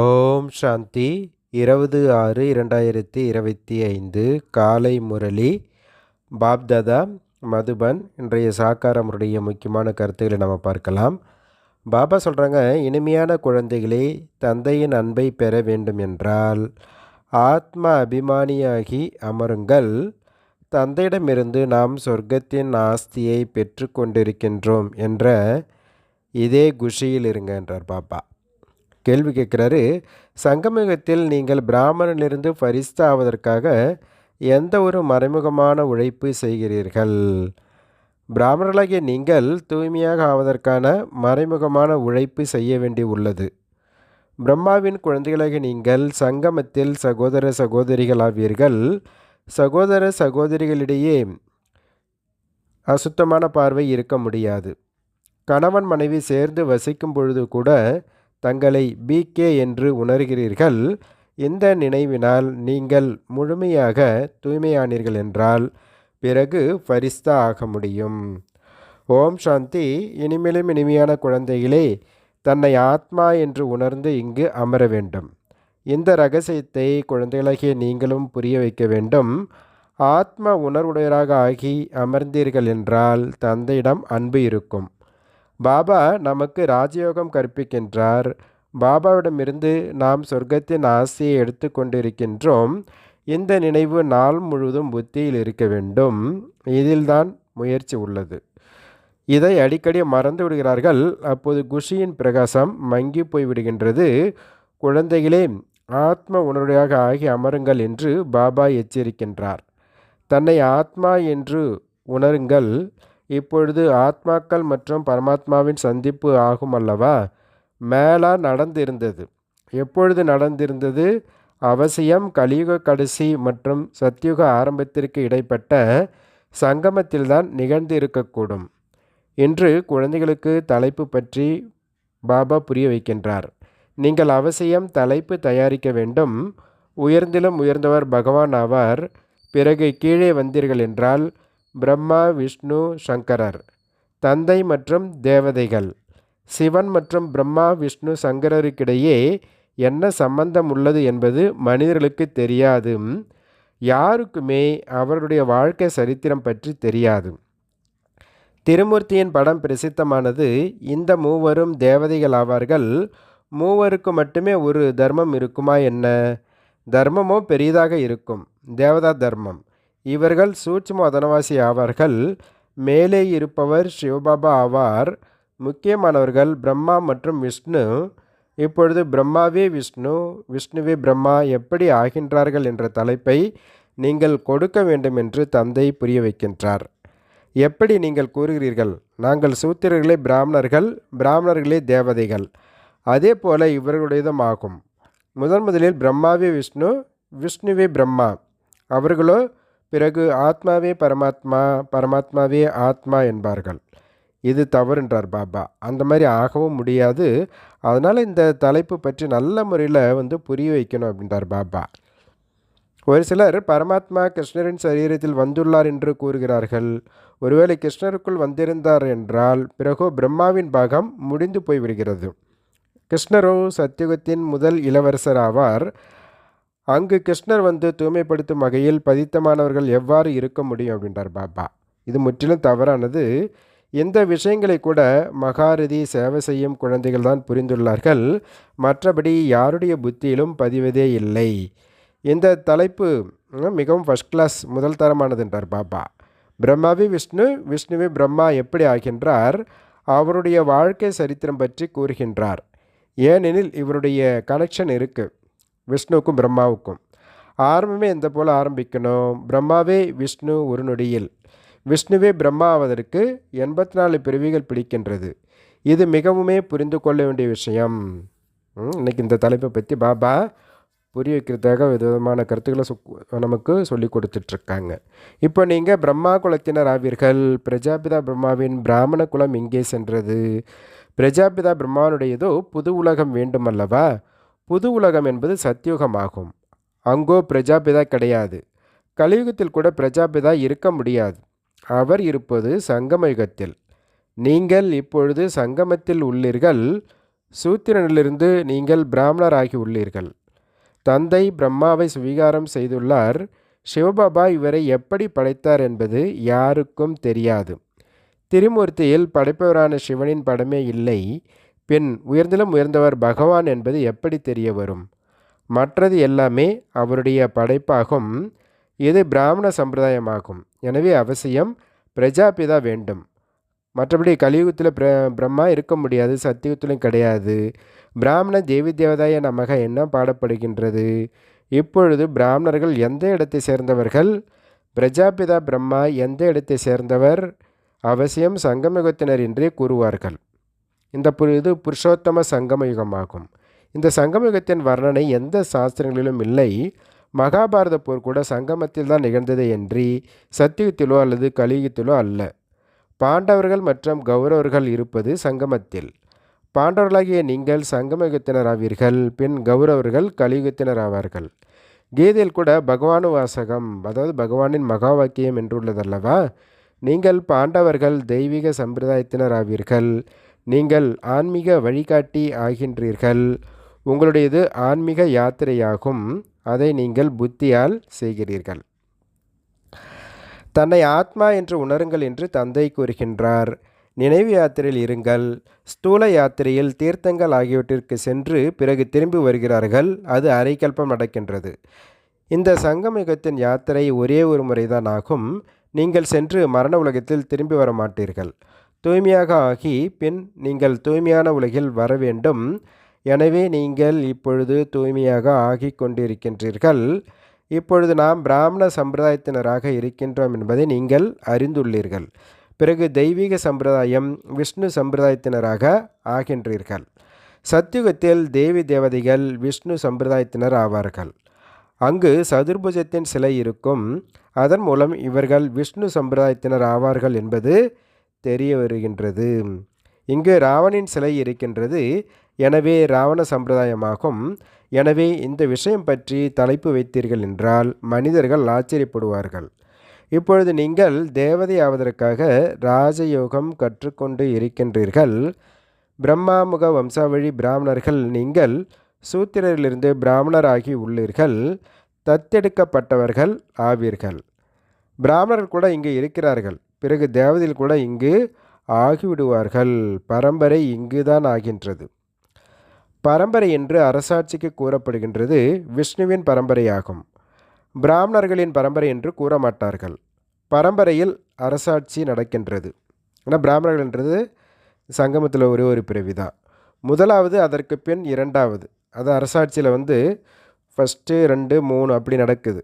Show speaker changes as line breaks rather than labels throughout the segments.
ஓம் சாந்தி. இருபது ஆறு இரண்டாயிரத்தி இருபத்தி ஐந்து காலை முரளி. பாப்தாதா மதுபன் இன்றைய சாக்காரமுடைய முக்கியமான கருத்துக்களை நம்ம பார்க்கலாம். பாபா சொல்கிறாங்க இனிமையான குழந்தைகளே தந்தையின் அன்பை பெற வேண்டும் என்றால் ஆத்ம அபிமானியாகி அமருங்கள். தந்தையிடமிருந்து நாம் சொர்க்கத்தின் ஆஸ்தியை பெற்று கொண்டிருக்கின்றோம் என்ற இதே குஷியில் இருங்க என்றார் பாபா. கேள்வி கேட்குறாரு சங்கமிகத்தில் நீங்கள் பிராமணனிலிருந்து பரிஸ்தாவதற்காக எந்த ஒரு மறைமுகமான உழைப்பு செய்கிறீர்கள்? பிராமணர்களாகிய நீங்கள் தூய்மையாக ஆவதற்கான மறைமுகமான உழைப்பு செய்ய வேண்டி உள்ளது. பிரம்மாவின் குழந்தைகளாக நீங்கள் சங்கமத்தில் சகோதர சகோதரிகள் ஆவீர்கள் சகோதர சகோதரிகளிடையே அசுத்தமான பார்வை இருக்க முடியாது. கணவன் மனைவி சேர்ந்து வசிக்கும் பொழுது கூட தங்களை பிகே என்று உணர்கிறீர்கள். இந்த நினைவினால் நீங்கள் முழுமையாக தூய்மையானீர்கள் என்றால் பிறகு ஃபரிஸ்தா ஆக முடியும். ஓம் சாந்தி. இனிமேலும் இனிமையான குழந்தைகளே தன்னை ஆத்மா என்று உணர்ந்து இங்கு அமர வேண்டும். இந்த ரகசியத்தை குழந்தைகளாகிய நீங்களும் புரிய வைக்க வேண்டும். ஆத்ம உணர்வுடையராக ஆகி அமர்ந்தீர்கள் என்றால் தந்தையிடம் அன்பு இருக்கும். பாபா நமக்கு ராஜயோகம் கற்பிக்கின்றார். பாபாவிடமிருந்து நாம் சொர்க்கத்தின் ஆசையை எடுத்து கொண்டிருக்கின்றோம். இந்த நினைவு நாள் முழுவதும் புத்தியில் இருக்க வேண்டும். இதில்தான் முயற்சி உள்ளது. இதை அடிக்கடி மறந்து விடுகிறார்கள். அப்போது குஷியின் பிரகாசம் மங்கி போய்விடுகின்றது குழந்தைகளே ஆத்ம உணர்வையாக ஆகி அமருங்கள் என்று பாபா எச்சரிக்கின்றார். தன்னை ஆத்மா என்று உணருங்கள். இப்பொழுது ஆத்மாக்கள் மற்றும் பரமாத்மாவின் சந்திப்பு ஆகும் அல்லவா? மேலா நடந்திருந்தது. எப்பொழுது நடந்திருந்தது? அவசியம் கலியுக கடைசி மற்றும் சத்தியுக ஆரம்பத்திற்கு இடைப்பட்ட சங்கமத்தில்தான் நிகழ்ந்து இருக்கக்கூடும் என்று குழந்தைகளுக்கு தலைப்பு பற்றி பாபா புரிய வைக்கின்றார். நீங்கள் அவசியம் தலைப்பு தயாரிக்க வேண்டும். உயர்ந்திலும் உயர்ந்தவர் பகவான் ஆவார். பிறகு கீழே வந்தீர்கள் என்றால் பிரம்மா விஷ்ணு சங்கரர். தந்தை மற்றும் தேவதைகள். சிவன் மற்றும் பிரம்மா விஷ்ணு சங்கரருக்கிடையே என்ன சம்பந்தம் உள்ளது என்பது மனிதர்களுக்கு தெரியாது. யாருக்குமே அவருடைய வாழ்க்கை சரித்திரம் பற்றி தெரியாது. திருமூர்த்தியின் படம் பிரசித்தமானது இந்த மூவரும் தேவதைகள் ஆவார்கள். மூவருக்கு மட்டுமே ஒரு தர்மம் இருக்குமா என்ன? தர்மமோ பெரிதாக இருக்கும். தேவதா தர்மம். இவர்கள் சூட்சும அதனவாசி ஆவார்கள். மேலே இருப்பவர் சிவபாபா ஆவார். முக்கியமானவர்கள் பிரம்மா மற்றும் விஷ்ணு. இப்பொழுது பிரம்மாவே விஷ்ணு. விஷ்ணுவே பிரம்மா எப்படி ஆகின்றார்கள் என்ற தலைப்பை நீங்கள் கொடுக்க வேண்டும் என்று தந்தை புரிய வைக்கின்றார். எப்படி நீங்கள் கூறுகிறீர்கள்? நாங்கள் சூத்திரர்களே பிராமணர்கள் பிராமணர்களே தேவதைகள். அதே போல இவர்களுடையதும் ஆகும். முதன் முதலில் பிரம்மாவே விஷ்ணு விஷ்ணுவே பிரம்மா. அவர்களோ பிறகு ஆத்மாவே பரமாத்மா பரமாத்மாவே ஆத்மா என்பார்கள். இது தவறுன்றார் பாபா. அந்த மாதிரி ஆகவும் முடியாது. அதனால் இந்த தலைப்பு பற்றி நல்ல முறையில் வந்து புரிய வைக்கணும் அப்படின்றார் பாபா. ஒரு சிலர் பரமாத்மா கிருஷ்ணரின் சரீரத்தில் வந்துள்ளார் என்று கூறுகிறார்கள். ஒருவேளை கிருஷ்ணருக்குள் வந்திருந்தார் என்றால் பிறகு பிரம்மாவின் பாகம் முடிந்து போய்விடுகிறது. கிருஷ்ணரோ சத்தியுகத்தின் முதல் இளவரசர் ஆவார் அங்கு கிருஷ்ணர் வந்து தூய்மைப்படுத்தும் வகையில் பதித்தமானவர்கள் எவ்வாறு இருக்க முடியும் அப்படின்றார் பாபா. இது முற்றிலும் தவறானது. இந்த விஷயங்களை கூட மகாரதி சேவை செய்யும் குழந்தைகள் தான் புரிந்துள்ளார்கள். மற்றபடி யாருடைய புத்தியிலும் பதிவதே இல்லை. இந்த தலைப்பு மிகவும் ஃபஸ்ட் கிளாஸ் முதல் தரமானது என்றார் பாபா. பிரம்மாவி விஷ்ணு விஷ்ணுவே பிரம்மா எப்படி ஆகின்றார்? அவருடைய வாழ்க்கை சரித்திரம் பற்றி கூறுகின்றார். ஏனெனில் இவருடைய கனெக்ஷன் இருக்குது விஷ்ணுவுக்கும் பிரம்மாவுக்கும். ஆரம்பமே எந்த போல் ஆரம்பிக்கணும்? பிரம்மாவே விஷ்ணு ஒரு நொடியில் விஷ்ணுவே பிரம்மாவதற்கு எண்பத்தி நாலு பிறவிகள் பிடிக்கின்றது. இது மிகவுமே புரிந்து கொள்ள வேண்டிய விஷயம். இன்றைக்கி இந்த தலைப்பை பற்றி பாபா புரிய வைக்கிறதுக்காக விதவிதமான கருத்துக்களை நமக்கு சொல்லி கொடுத்துட்ருக்காங்க. இப்போ நீங்கள் பிரம்மா குலத்தினர் ஆவீர்கள். பிரஜாபிதா பிரம்மாவின் பிராமண குலம் இங்கே சென்றது? பிரஜாபிதா பிரம்மானுடையதோ புது உலகம் வேண்டுமல்லவா? புது உலகம் என்பது சத்தியுகமாகும். அங்கோ பிரஜாபிதா கிடையாது. கலியுகத்தில் கூட பிரஜாபிதா இருக்க முடியாது. அவர் இருப்பது சங்கமயுகத்தில். நீங்கள் இப்பொழுது சங்கமத்தில் உள்ளீர்கள். சூத்திரனிலிருந்து நீங்கள் பிராமணராகி உள்ளீர்கள். தந்தை பிரம்மாவை சுவீகாரம் செய்துள்ளார். சிவபாபா இவரை எப்படி படைத்தார் என்பது யாருக்கும் தெரியாது. திருமூர்த்தியில் படைப்பவரான சிவனின் படமே இல்லை. பின் உயர்ந்திலும் உயர்ந்தவர் பகவான் என்பது எப்படி தெரிய வரும்? மற்றது எல்லாமே அவருடைய படைப்பாகும். இது பிராமண சம்பிரதாயமாகும். எனவே அவசியம் பிரஜாபிதா வேண்டும். மற்றபடி கலியுகத்தில் பிர பிரம்மா இருக்க முடியாது சத்தியுகத்திலும் கிடையாது. பிராமண தேவி தேவதாய நமக என்ன பாடப்படுகின்றது? இப்பொழுது பிராமணர்கள் எந்த இடத்தை சேர்ந்தவர்கள்? பிரஜாபிதா பிரம்மா எந்த இடத்தை சேர்ந்தவர்? அவசியம் சங்கமுகத்தினர் என்றே கூறுவார்கள். இந்த பு இது புருஷோத்தம சங்கம யுகமாகும் இந்த சங்கமயுகத்தின் வர்ணனை எந்த சாஸ்திரங்களிலும் இல்லை. மகாபாரத போர் கூட சங்கமத்தில் தான் நிகழ்ந்ததே என்றி சத்தியுகத்திலோ அல்லது கலியுகத்திலோ அல்ல. பாண்டவர்கள் மற்றும் கௌரவர்கள் இருப்பது சங்கமத்தில். பாண்டவர்களாகிய நீங்கள் சங்கமயுகத்தினராவீர்கள் பின் கௌரவர்கள் கலியுகத்தினர் ஆவார்கள் கீதையில் கூட பகவானு வாசகம் அதாவது பகவானின் மகா வாக்கியம் என்றுள்ளதல்லவா? நீங்கள் பாண்டவர்கள் தெய்வீக சம்பிரதாயத்தினர் ஆவீர்கள் நீங்கள் ஆன்மீக வழிகாட்டி ஆகின்றீர்கள். உங்களுடையது ஆன்மீக யாத்திரையாகும். அதை நீங்கள் புத்தியால் செய்கிறீர்கள். தன்னை ஆத்மா என்று உணருங்கள் என்று தந்தை கூறுகின்றார். நினைவு யாத்திரையில் இருங்கள். ஸ்தூல யாத்திரையில் தீர்த்தங்கள் ஆகியவற்றிற்கு சென்று பிறகு திரும்பி வருகிறார்கள். அது அரைக்கல்பம் நடக்கின்றது. இந்த சங்கமிகத்தின் யாத்திரை ஒரே ஒரு முறைதான் ஆகும். நீங்கள் சென்று மரண உலகத்தில் திரும்பி வர மாட்டீர்கள் தூய்மையாக ஆகி பின் நீங்கள் தூய்மையான உலகில் வர வேண்டும். எனவே நீங்கள் இப்பொழுது தூய்மையாக ஆகி கொண்டிருக்கின்றீர்கள். இப்பொழுது நாம் பிராமண சம்பிரதாயத்தினராக இருக்கின்றோம் என்பதை நீங்கள் அறிந்துள்ளீர்கள். பிறகு தெய்வீக சம்பிரதாயம் விஷ்ணு சம்பிரதாயத்தினராக ஆகின்றீர்கள். சத்தியுகத்தில் தேவி தேவதைகள் விஷ்ணு சம்பிரதாயத்தினர் ஆவார்கள். அங்கு சதுர்புஜத்தின் சிலை இருக்கும். அதன் மூலம் இவர்கள் விஷ்ணு சம்பிரதாயத்தினர் ஆவார்கள் என்பது தெரிய வருகின்றது. இங்கு ராவணின் சிலை இருக்கின்றது. எனவே ராவண சம்பிரதாயமாகும். எனவே இந்த விஷயம் பற்றி தலைப்பு வைத்தீர்கள் என்றால் மனிதர்கள் ஆச்சரியப்படுவார்கள். இப்பொழுது நீங்கள் தேவதை ஆவதற்காக ராஜயோகம் கற்றுக்கொண்டு இருக்கின்றீர்கள். பிரம்மாமுக வம்சாவழி பிராமணர்கள் நீங்கள் சூத்திரரிலிருந்து பிராமணராகி உள்ளீர்கள். தத்தெடுக்கப்பட்டவர்கள் ஆவீர்கள். பிராமணர்கள் கூட இங்கு இருக்கிறார்கள். பிறகு தேவதையில் கூட இங்கு ஆகிவிடுவார்கள். பரம்பரை இங்குதான் ஆகின்றது. பரம்பரை என்று அரசாட்சிக்கு கூறப்படுகின்றது விஷ்ணுவின் பரம்பரையாகும். பிராமணர்களின் பரம்பரை என்று கூற மாட்டார்கள் பரம்பரையில் அரசாட்சி நடக்கின்றது. ஆனால் பிராமணர்கள்ன்றது சங்கமத்தில் ஒரே ஒரு பிறவி தான் முதலாவது அதற்கு பின் இரண்டாவது. அது அரசாட்சியில் வந்து ஃபஸ்ட்டு ரெண்டு மூணு அப்படி நடக்குது.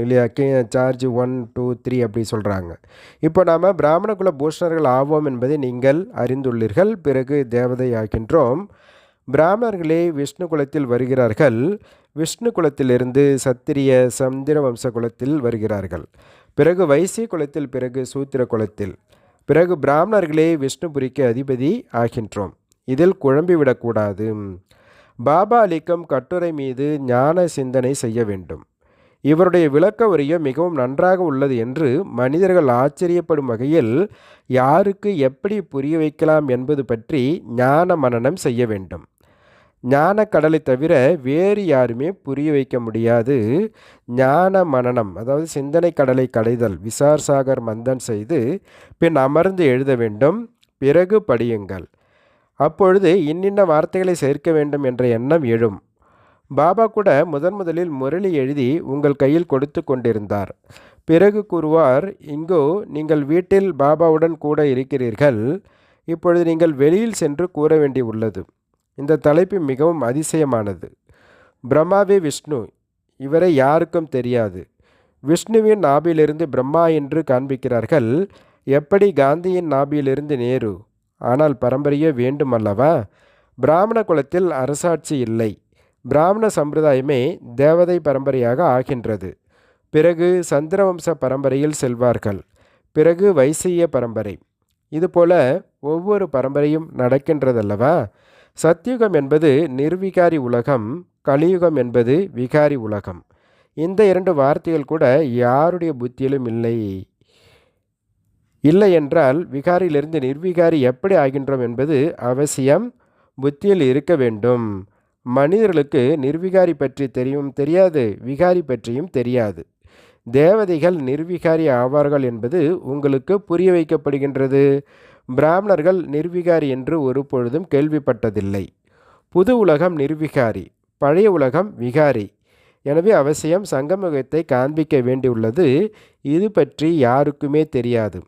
இல்லையா? கே சார்ஜ் ஒன் டூ த்ரீ அப்படி சொல்கிறாங்க இப்போ நாம் பிராமண குல பூஷணர்கள் ஆவோம் என்பதை நீங்கள் அறிந்துள்ளீர்கள். பிறகு தேவதை ஆகின்றோம் பிராமணர்களே விஷ்ணு குலத்தில் வருகிறார்கள். விஷ்ணு குலத்திலிருந்து சத்திரிய சந்திர வம்ச குலத்தில் வருகிறார்கள். பிறகு வைசிய குலத்தில் பிறகு சூத்திர குலத்தில். பிறகு பிராமணர்களே விஷ்ணுபுரிக்கு அதிபதி ஆகின்றோம். இதில் குழம்பிவிடக்கூடாது பாபா அளிக்கும் கட்டுரை மீது ஞான சிந்தனை செய்ய வேண்டும். இவருடைய விளக்க உரையோ மிகவும் நன்றாக உள்ளது என்று மனிதர்கள் ஆச்சரியப்படும் வகையில் யாருக்கு எப்படி புரிய வைக்கலாம் என்பது பற்றி ஞான மனனம் செய்ய வேண்டும். ஞான கடலை தவிர வேறு யாருமே புரிய வைக்க முடியாது. ஞான மனனம் அதாவது சிந்தனை கடலை கடைதல் விசார் சாகர் மந்தன் செய்து பின் அமர்ந்து எழுத வேண்டும். பிறகு படியுங்கள். அப்பொழுது இன்னின்ன வார்த்தைகளை சேர்க்க வேண்டும் என்ற எண்ணம் எழும். பாபா கூட முதன் முதலில் முரளி எழுதி உங்கள் கையில் கொடுத்து கொண்டிருந்தார். பிறகு கூறுவார் இங்கோ நீங்கள் வீட்டில் பாபாவுடன் கூட இருக்கிறீர்கள். இப்பொழுது நீங்கள் வெளியில் சென்று கூற வேண்டி உள்ளது. இந்த தலைப்பு மிகவும் அதிசயமானது. பிரம்மாவே விஷ்ணு இவரை யாருக்கும் தெரியாது. விஷ்ணுவின் நாபியிலிருந்து பிரம்மா என்று காண்பிக்கிறார்கள். எப்படி காந்தியின் நாபியிலிருந்து நேரு? ஆனால் பரம்பரையே வேண்டுமல்லவா பிராமண குலத்தில் அரசாட்சி இல்லை. பிராமண சம்பிரதாயமே தேவதை பரம்பரையாக ஆகின்றது. பிறகு சந்திரவம்ச பரம்பரையில் செல்வார்கள். பிறகு வைசிய பரம்பரை. இதுபோல ஒவ்வொரு பரம்பரையும் நடக்கின்றதல்லவா? சத்யுகம் என்பது நிர்விகாரி உலகம் கலியுகம் என்பது விகாரி உலகம். இந்த இரண்டு வார்த்தைகள் கூட யாருடைய புத்தியிலும் இல்லை. இல்லை என்றால் விகாரியிலிருந்து நிர்விகாரி எப்படி ஆகின்றோம் என்பது அவசியம் புத்தியில் இருக்க வேண்டும். மனிதர்களுக்கு நிர்விகாரி பற்றி தெரியும் தெரியாது. விகாரி பற்றியும் தெரியாது. தேவதைகள் நிர்விகாரி ஆவார்கள் என்பது உங்களுக்கு புரிய வைக்கப்படுகின்றது. பிராமணர்கள் நிர்விகாரி என்று ஒரு பொழுதும் கேள்விப்பட்டதில்லை. புது உலகம் நிர்விகாரி பழைய உலகம் விகாரி. எனவே அவசியம் சங்கமுகத்தை காண்பிக்க வேண்டியுள்ளது. இது பற்றி யாருக்குமே தெரியாது.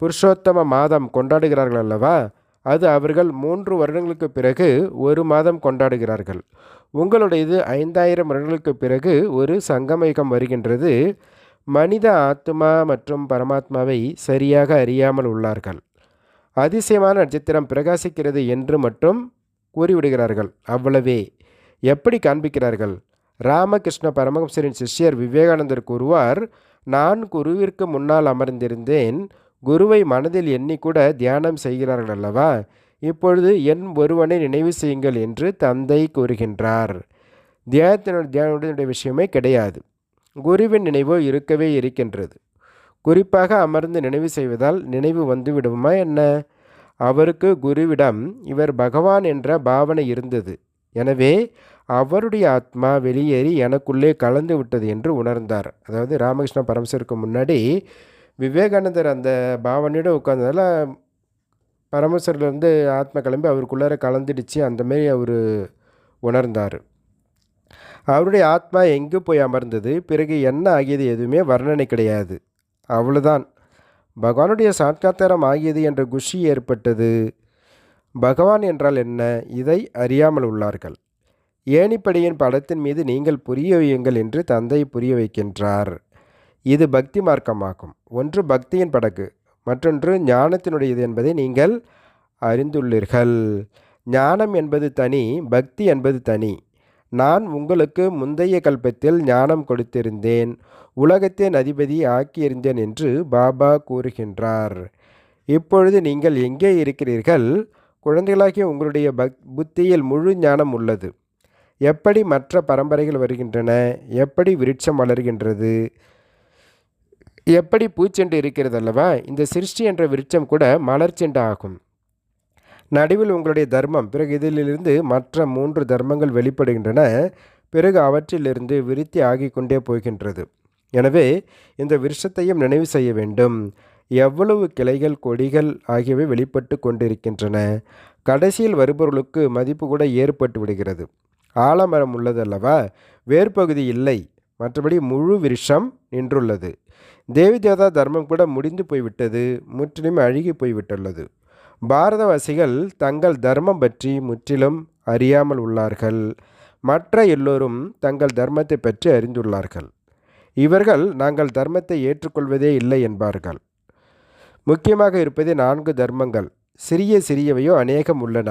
புருஷோத்தம மாதம் கொண்டாடுகிறார்கள் அல்லவா? அது அவர்கள் மூன்று வருடங்களுக்கு பிறகு ஒரு மாதம் கொண்டாடுகிறார்கள். உங்களுடையது ஐந்தாயிரம் வருடங்களுக்கு பிறகு ஒரு சங்கமயுகம் வருகின்றது. மனித ஆத்மா மற்றும் பரமாத்மாவை சரியாக அறியாமல் உள்ளார்கள். அதிசயமான நட்சத்திரம் பிரகாசிக்கிறது என்று மட்டும் கூறிவிடுகிறார்கள். அவ்வளவே. எப்படி காண்பிக்கிறார்கள்? ராமகிருஷ்ண பரமஹம்சரின் சிஷ்யர் விவேகானந்தர் கூறுவார் நான் குருவிற்கு முன்னால் அமர்ந்திருந்தேன். குருவை மனதில் எண்ணிக்கூட தியானம் செய்கிறார்கள் அல்லவா? இப்பொழுது என் ஒருவனை நினைவு செய்யுங்கள் என்று தந்தை கூறுகின்றார். தியானத்தினுடைய தியானத்தினுடைய விஷயமே கிடையாது. குருவின் நினைவோ இருக்கவே இருக்கின்றது. குறிப்பாக அமர்ந்து நினைவு செய்வதால் நினைவு வந்து விடுமா என்ன? அவருக்கு குருவிடம் இவர் பகவான் என்ற பாவனை இருந்தது. எனவே அவருடைய ஆத்மா வெளியேறி எனக்குள்ளே கலந்து விட்டது என்று உணர்ந்தார். அதாவது ராமகிருஷ்ண பரமசருக்கு முன்னாடி விவேகானந்தர் அந்த பாவனையோடு உட்காந்ததால் பரமேஸ்வரிலேருந்து ஆத்மா கிளம்பி அவருக்குள்ளார கலந்துடுச்சு. அந்தமாரி அவர் உணர்ந்தார். அவருடைய ஆத்மா எங்கே போய் அமர்ந்தது. பிறகு என்ன ஆகியது எதுவுமே வர்ணனை கிடையாது. அவ்வளோதான் பகவானுடைய சாட்காத்தாரம் ஆகியது என்ற குஷி ஏற்பட்டது. பகவான் என்றால் என்ன? இதை அறியாமல் உள்ளார்கள். ஏணிப்படியின் படத்தின் மீது நீங்கள் புரிய வையுங்கள் என்று தந்தை புரிய வைக்கின்றார். இது பக்தி மார்க்கமாகும். ஒன்று பக்தியின் படகு மற்றொன்று ஞானத்தினுடையது என்பதை நீங்கள் அறிந்துள்ளீர்கள். ஞானம் என்பது தனி பக்தி என்பது தனி. நான் உங்களுக்கு முந்தைய கல்பத்தில் ஞானம் கொடுத்திருந்தேன் உலகத்தின் அதிபதி ஆக்கியிருந்தேன் என்று பாபா கூறுகின்றார். இப்பொழுது நீங்கள் எங்கே இருக்கிறீர்கள்? குழந்தைகளாகிய உங்களுடைய பக் புத்தியில் முழு ஞானம் உள்ளது. எப்படி மற்ற பரம்பரைகள் வருகின்றன? எப்படி விருட்சம் வளர்கின்றது? எப்படி பூச்செண்டு இருக்கிறது அல்லவா இந்த சிருஷ்டி என்ற விருட்சம் கூட மலர்ச்செண்டு ஆகும் நடுவில் உங்களுடைய தர்மம் பிறகு இதிலிருந்து மற்ற மூன்று தர்மங்கள் வெளிப்படுகின்றன பிறகு அவற்றிலிருந்து விருத்தி ஆகிக்கொண்டே போகின்றது. எனவே இந்த விருஷத்தையும் நினைவு செய்ய வேண்டும். எவ்வளவு கிளைகள் கொடிகள் ஆகியவை வெளிப்பட்டு கொண்டிருக்கின்றன. கடைசியில் வருபவர்களுக்கு மதிப்பு கூட ஏற்பட்டு விடுகிறது. ஆலமரம் உள்ளதல்லவா? வேர்பகுதி இல்லை. மற்றபடி முழு விருஷம் நின்றுள்ளது. தேவி தேவதா தர்மம் கூட முடிந்து போய்விட்டது முற்றிலும் அழுகி போய்விட்டுள்ளது. பாரதவாசிகள் தங்கள் தர்மம் பற்றி முற்றிலும் அறியாமல் உள்ளார்கள். மற்ற எல்லோரும் தங்கள் தர்மத்தை பற்றி அறிந்துள்ளார்கள். இவர்கள் நாங்கள் தர்மத்தை ஏற்றுக்கொள்வதே இல்லை என்பார்கள். முக்கியமாக இருப்பதே நான்கு தர்மங்கள். சிறிய சிறியவையோ அநேகம் உள்ளன.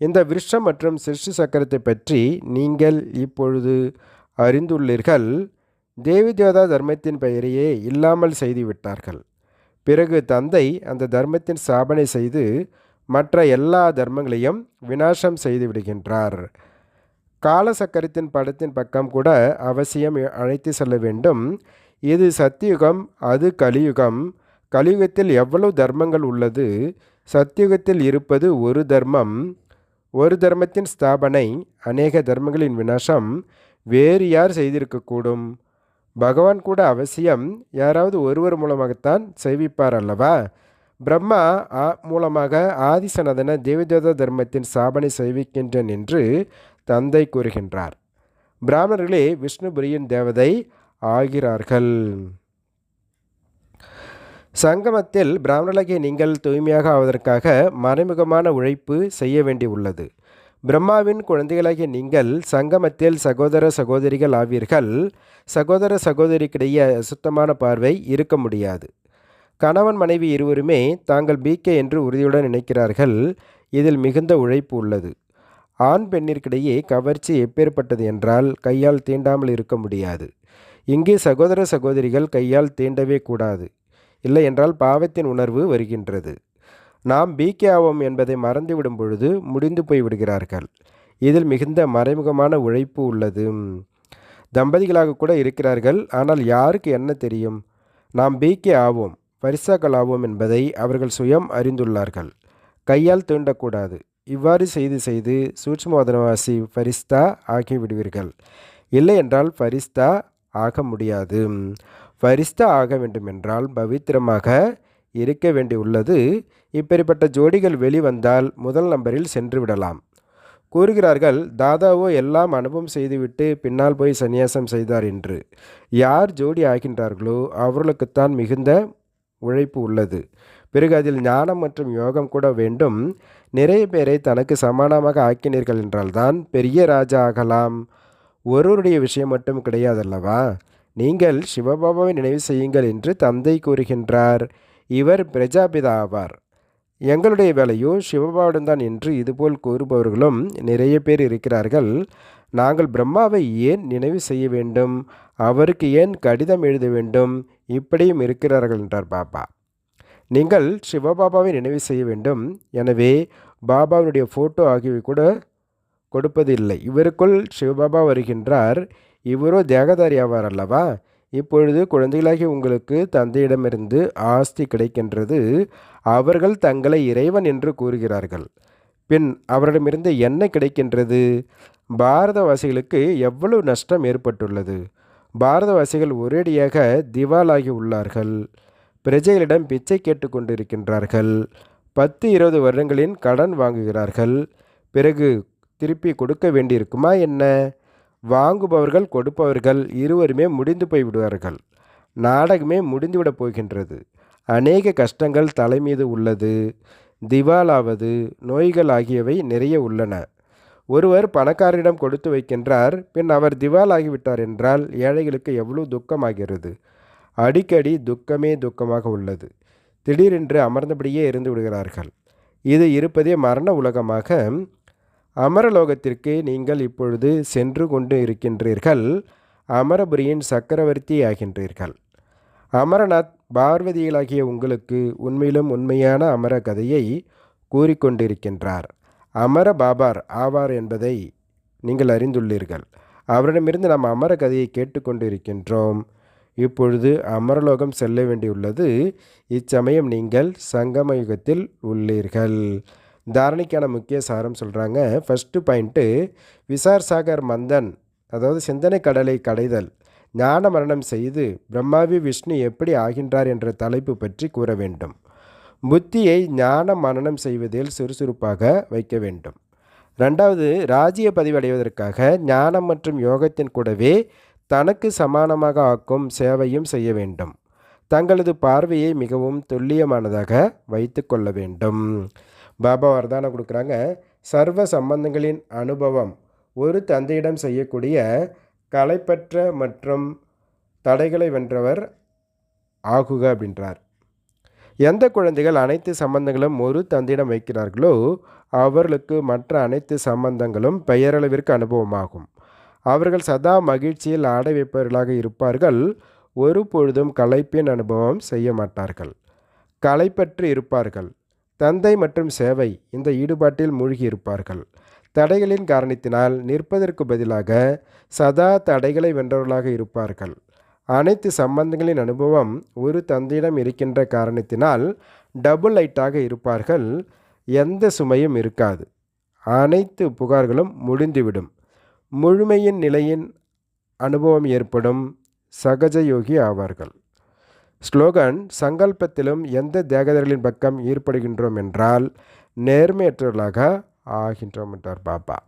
இந்த விருஷம் மற்றும் சிருஷ்டி சக்கரத்தை பற்றி நீங்கள் இப்பொழுது அறிந்துள்ளீர்கள். தேவிதேவதா தர்மத்தின் பெயரையே இல்லாமல் செய்துவிட்டார்கள். பிறகு தந்தை அந்த தர்மத்தின் ஸ்தாபனை செய்து மற்ற எல்லா தர்மங்களையும் வினாசம் செய்து விடுகின்றார் காலசக்கரத்தின் படத்தின் பக்கம் கூட அவசியம் அழைத்து செல்ல வேண்டும். இது சத்தியுகம் அது கலியுகம். கலியுகத்தில் எவ்வளவு தர்மங்கள் உள்ளது? சத்தியுகத்தில் இருப்பது ஒரு தர்மம். ஒரு தர்மத்தின் ஸ்தாபனை அநேக தர்மங்களின் வினாசம் வேறு யார் செய்திருக்கக்கூடும்? பகவான் கூட அவசியம் யாராவது ஒருவர் மூலமாகத்தான் செய்விப்பார் அல்லவா? பிரம்மா ஆ மூலமாக ஆதிசனதன தேவதேத தர்மத்தின் சாபனை செய்விக்கின்றேன் என்று தந்தை கூறுகின்றார். பிராமணர்களே விஷ்ணுபுரியின் தேவதை ஆகிறார்கள். சங்கமத்தில் பிராமணர்களாகிய நீங்கள் தூய்மையாக ஆவதற்காக மறைமுகமான உழைப்பு செய்ய வேண்டி உள்ளது பிரம்மாவின் குழந்தைகளாகிய நீங்கள் சங்கமத்தில் சகோதர சகோதரிகள் ஆவீர்கள். சகோதர சகோதரிக்கிடையே சுத்தமான பார்வை இருக்க முடியாது. கணவன் மனைவி இருவருமே தாங்கள் பிகே என்று உறுதியுடன் நினைக்கிறார்கள். இதில் மிகுந்த உழைப்பு உள்ளது. ஆண் பெண்ணிற்கிடையே கவர்ச்சி எப்பேற்பட்டது என்றால் கையால் தீண்டாமல் இருக்க முடியாது. இங்கே சகோதர சகோதரிகள் கையால் தீண்டவே கூடாது. இல்லை என்றால் பாவத்தின் உணர்வு வருகின்றது. நாம் பிகே ஆவோம் என்பதை மறந்துவிடும் பொழுது முடிந்து போய் விடுகிறார்கள். இதில் மிகுந்த மறைமுகமான உழைப்பு உள்ளது. தம்பதிகளாக கூட இருக்கிறார்கள். ஆனால் யாருக்கு என்ன தெரியும்? நாம் பிகே ஆவோம் பரிசாக்கள் ஆவோம் என்பதை அவர்கள் சுயம் அறிந்துள்ளார்கள். கையால் தீண்டக்கூடாது. இவ்வாறு செய்து செய்து சூட்சமோதனவாசி ஃபரிஸ்தா ஆகிவிடுவீர்கள். இல்லை என்றால் ஃபரிஸ்தா ஆக முடியாது. ஃபரிஸ்தா ஆக வேண்டுமென்றால் பவித்திரமாக இருக்க வேண்டியுள்ளது. இப்படிப்பட்ட ஜோடிகள் வெளிவந்தால் முதல் நம்பரில் சென்று விடலாம் கூறுகிறார்கள் தாதாவோ எல்லாம் அனுபவம் செய்துவிட்டு பின்னால் போய் சந்நியாசம் செய்தார் என்று. யார் ஜோடி ஆகின்றார்களோ அவர்களுக்குத்தான் மிகுந்த உழைப்பு உள்ளது. பிறகு அதில் ஞானம் மற்றும் யோகம் கூட வேண்டும். நிறைய பேரை தனக்கு சமானமாக ஆக்கினீர்கள் என்றால்தான் பெரிய ராஜா ஆகலாம். ஒருவருடைய விஷயம் மட்டும் கிடையாதல்லவா? நீங்கள் சிவபாபாவை நினைவு செய்யுங்கள் என்று தந்தை கூறுகின்றார். இவர் பிரஜாபிதா ஆவார் எங்களுடைய வேலையோ சிவபாவுடன் தான் என்று இதுபோல் கூறுபவர்களும் நிறைய பேர் இருக்கிறார்கள். நாங்கள் பிரம்மாவை ஏன் நினைவு செய்ய வேண்டும்? அவருக்கு ஏன் கடிதம் எழுத வேண்டும்? இப்படியும் இருக்கிறார்கள் என்றார் பாபா. நீங்கள் சிவபாபாவை நினைவு செய்ய வேண்டும். எனவே பாபாவினுடைய ஃபோட்டோ ஆகியவை கூட கொடுப்பதில்லை. இவருக்குள் சிவபாபா வருகின்றார். இவரோ தேகதாரி ஆவார் அல்லவா? இப்பொழுது குழந்தைகளாகி உங்களுக்கு தந்தையிடமிருந்து ஆஸ்தி கிடைக்கின்றது. அவர்கள் தங்களை இறைவன் என்று கூறுகிறார்கள். பின் அவரிடமிருந்து என்ன கிடைக்கின்றது? பாரதவாசிகளுக்கு எவ்வளவு நஷ்டம் ஏற்பட்டுள்ளது? பாரதவாசிகள் ஒரேடியாக திவாலாகி உள்ளார்கள். பிரஜைகளிடம் பிச்சை கேட்டு கொண்டிருக்கின்றார்கள். பத்து இருபது வருடங்களின் கடன் வாங்குகிறார்கள். பிறகு திருப்பி கொடுக்க வேண்டியிருக்குமா என்ன? வாங்குபவர்கள் கொடுப்பவர்கள் இருவருமே முடிந்து போய் விடுவார்கள். நாடகமே முடிந்துவிடப் போகின்றது. அநேக கஷ்டங்கள் தலைமீது உள்ளது திவாலாவது நோய்கள் ஆகியவை நிறைய உள்ளன. ஒருவர் பணக்காரரிடம் கொடுத்து வைக்கின்றார் பின் அவர் திவால் ஆகிவிட்டார் என்றால் ஏழைகளுக்கு எவ்வளவு துக்கமாகிறது. அடிக்கடி துக்கமே துக்கமாக உள்ளது. திடீரென்று அமர்ந்தபடியே இருந்து விடுகிறார்கள். இது இருப்பதே மரண உலகமாக அமரலோகத்திற்கு நீங்கள் இப்பொழுது சென்று கொண்டு இருக்கின்றீர்கள். அமரபுரியின் சக்கரவர்த்தி ஆகின்றீர்கள் அமரநாத் பார்வதிகளாகிய உங்களுக்கு உண்மையிலும் உண்மையான அமர கதையை கூறிக்கொண்டிருக்கின்றார். அமர பாபார் ஆவார் என்பதை நீங்கள் அறிந்துள்ளீர்கள். அவரிடமிருந்து நாம் அமர கதையை கேட்டுக்கொண்டு இருக்கின்றோம் இப்பொழுது அமரலோகம் செல்ல வேண்டியுள்ளது. இச்சமயம் நீங்கள் சங்கமயுகத்தில் யுகத்தில் உள்ளீர்கள் தாரணிக்கான முக்கிய சாரம் சொல்கிறாங்க ஃபஸ்ட்டு பாயிண்ட்டு விசார் சாகர் மந்தன் அதாவது சிந்தனை கடலை கடைதல் ஞான மரணம் செய்து பிரம்மாவி விஷ்ணு எப்படி ஆகின்றார் என்ற தலைப்பு பற்றி கூற வேண்டும். புத்தியை ஞான மரணம் செய்வதில் சுறுசுறுப்பாக வைக்க வேண்டும். ரெண்டாவது ராஜ்ய பதிவடைவதற்காக ஞானம் மற்றும் யோகத்தின் கூடவே தனக்கு சமானமாக ஆக்கும் சேவையும் செய்ய வேண்டும். தங்களது பார்வையை மிகவும் துல்லியமானதாக வைத்து கொள்ள வேண்டும். பாபா வரதானம் கொடுக்குறாங்க. சர்வ சம்பந்தங்களின் அனுபவம். ஒரு தந்தையிடம் செய்யக்கூடிய கலைப்பற்ற மற்றும் தடைகளை வென்றவர் ஆகுக அப்படின்றார். எந்த குழந்தைகள் அனைத்து சம்பந்தங்களும் ஒரு தந்தையிடம் வைக்கிறார்களோ அவர்களுக்கு மற்ற அனைத்து சம்பந்தங்களும் பெயரளவிற்கு அனுபவமாகும். அவர்கள் சதா மகிழ்ச்சியில் ஆடை வைப்பவர்களாக இருப்பார்கள். ஒரு பொழுதும் களைப்பின் அனுபவம் செய்ய மாட்டார்கள். களைப்பற்று இருப்பார்கள். தந்தை மற்றும் சேவை இந்த ஈடுபாட்டில் மூழ்கி இருப்பார்கள் தடைகளின் காரணத்தினால் நிற்பதற்கு பதிலாக சதா தடைகளை வென்றவர்களாக இருப்பார்கள். அனைத்து சம்பந்தங்களின் அனுபவம் ஒரு தந்தையிடம் இருக்கின்ற காரணத்தினால் டபுள் லைட்டாக இருப்பார்கள். எந்த சுமையும் இருக்காது. அனைத்து புகார்களும் முடிந்துவிடும். முழுமையின் நிலையின் அனுபவம் ஏற்படும் சகஜயோகி ஆவார்கள். ஸ்லோகன் சங்கல்பத்திலும் எந்த தேகதர்களின் பக்கம் ஈர்ப்படுகின்றோம் என்றால் நேர்மையற்றவர்களாக ஆகின்றோம் என்றார் பாபா.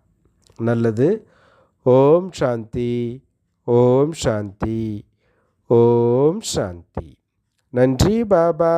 நல்லது. ஓம் சாந்தி. ஓம் சாந்தி. ஓம் சாந்தி. நன்றி பாபா.